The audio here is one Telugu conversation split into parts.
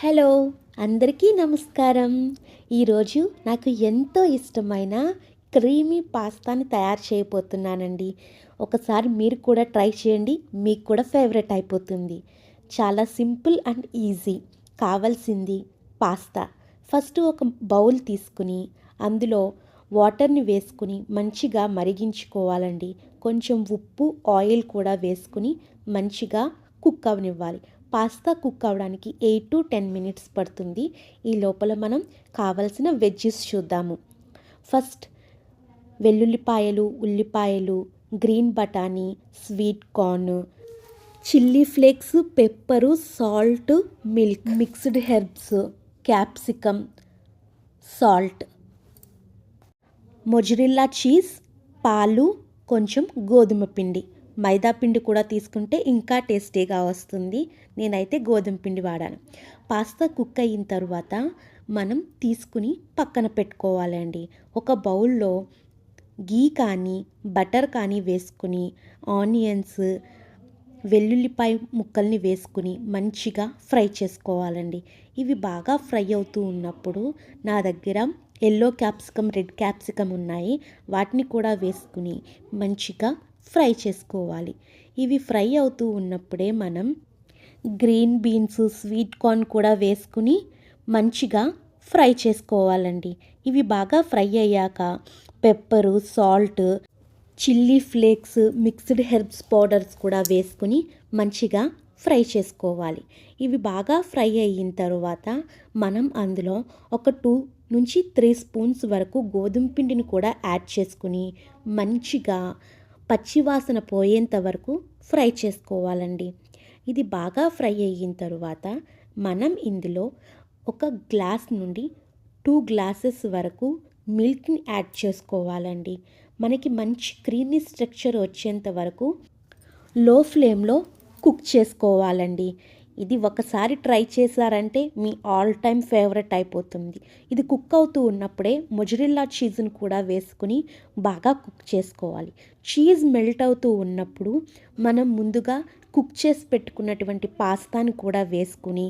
హలో అందరికీ నమస్కారం. ఈరోజు నాకు ఎంతో ఇష్టమైన క్రీమీ పాస్తాని తయారు చేయబోతున్నానండి. ఒకసారి మీరు కూడా ట్రై చేయండి మీకు కూడా ఫేవరెట్ అయిపోతుంది. చాలా సింపుల్ అండ్ ఈజీ కావాల్సింది పాస్తా. ఫస్ట్ ఒక బౌల్ తీసుకుని అందులో వాటర్ని వేసుకుని మంచిగా మరిగించుకోవాలండి. కొంచెం ఉప్పు ఆయిల్ కూడా వేసుకుని మంచిగా కుక్ అవనివ్వాలి. పాస్తా కుక్ అవ్వడానికి ఎయిట్ టు టెన్ మినిట్స్ పడుతుంది. ఈ లోపల మనం కావలసిన వెజ్జెస్ చూద్దాము. ఫస్ట్ వెల్లుల్లిపాయలు ఉల్లిపాయలు గ్రీన్ బఠానీ sweet corn chilli flakes pepper salt milk mixed herbs capsicum salt mozzarella cheese పాలు కొంచెం గోధుమ పిండి. మైదా పిండి కూడా తీసుకుంటే ఇంకా టేస్టీగా వస్తుంది. నేనైతే గోధుమ పిండి వాడాను. పాస్తా కుక్ అయిన తర్వాత మనం తీసుకుని పక్కన పెట్టుకోవాలండి. ఒక బౌల్లో గీ కానీ బటర్ కానీ వేసుకుని ఆనియన్స్ వెల్లుల్లిపాయ ముక్కల్ని వేసుకుని మంచిగా ఫ్రై చేసుకోవాలండి. ఇవి బాగా ఫ్రై అవుతూ ఉన్నప్పుడు నా దగ్గర ఎల్లో క్యాప్సికమ్ రెడ్ క్యాప్సికమ్ ఉన్నాయి. వాటిని కూడా వేసుకుని మంచిగా ఫ్రై చేసుకోవాలి. ఇవి ఫ్రై అవుతూ ఉన్నప్పుడే మనం గ్రీన్ బీన్స్ స్వీట్ కార్న్ కూడా వేసుకుని మంచిగా ఫ్రై చేసుకోవాలండి. ఇవి బాగా ఫ్రై అయ్యాక pepper salt chilli flakes mixed herbs powders కూడా వేసుకుని మంచిగా ఫ్రై చేసుకోవాలి. ఇవి బాగా ఫ్రై అయిన తర్వాత మనం అందులో ఒక టూ నుంచి త్రీ స్పూన్స్ వరకు గోధుమ పిండిని కూడా యాడ్ చేసుకుని మంచిగా పచ్చివాసన పోయేంత వరకు ఫ్రై చేసుకోవాలండి. ఇది బాగా ఫ్రై అయిన తర్వాత మనం ఇందులో ఒక గ్లాస్ నుండి టూ గ్లాసెస్ వరకు మిల్క్ని యాడ్ చేసుకోవాలండి. మనకి మంచి క్రీమీ స్ట్రక్చర్ వచ్చేంత వరకు లో ఫ్లేమ్లో కుక్ చేసుకోవాలండి. ఇది ఒకసారి ట్రై చేశారంటే మీ ఆల్ టైమ్ ఫేవరెట్ అయిపోతుంది. ఇది కుక్ అవుతూ ఉన్నప్పుడే మొజరిల్లా చీజ్ని కూడా వేసుకుని బాగా కుక్ చేసుకోవాలి. చీజ్ మెల్ట్ అవుతూ ఉన్నప్పుడు మనం ముందుగా కుక్ చేసి పెట్టుకున్నటువంటి పాస్తాని కూడా వేసుకుని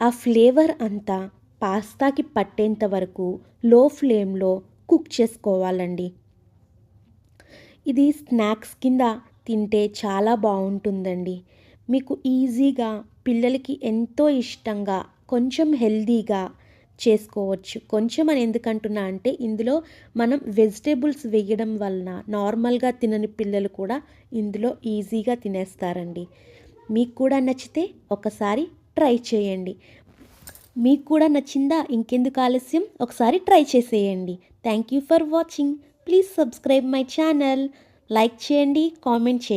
ఆ ఫ్లేవర్ అంతా పాస్తాకి పట్టేంత వరకు లో ఫ్లేమ్లో కుక్ చేసుకోవాలండి. ఇది స్నాక్స్ కింద తింటే చాలా బాగుంటుందండి. మీకు ఈజీగా పిల్లలకి ఎంతో ఇష్టంగా కొంచెం హెల్దీగా చేసుకోవచ్చు. కొంచెం అని ఎందుకంటున్నా అంటే ఇందులో మనం వెజిటేబుల్స్ వేయడం వలన నార్మల్గా తినని పిల్లలు కూడా ఇందులో ఈజీగా తినేస్తారండి. మీకు కూడా నచ్చితే ఒకసారి ట్రై చేయండి. మీకు కూడా నచ్చిందా? ఇంకెందుకు ఆలస్యం? ఒకసారి ట్రై చేసేయండి. Thank you for watching please subscribe my channel like చేయండి కామెంట్ చేయండి.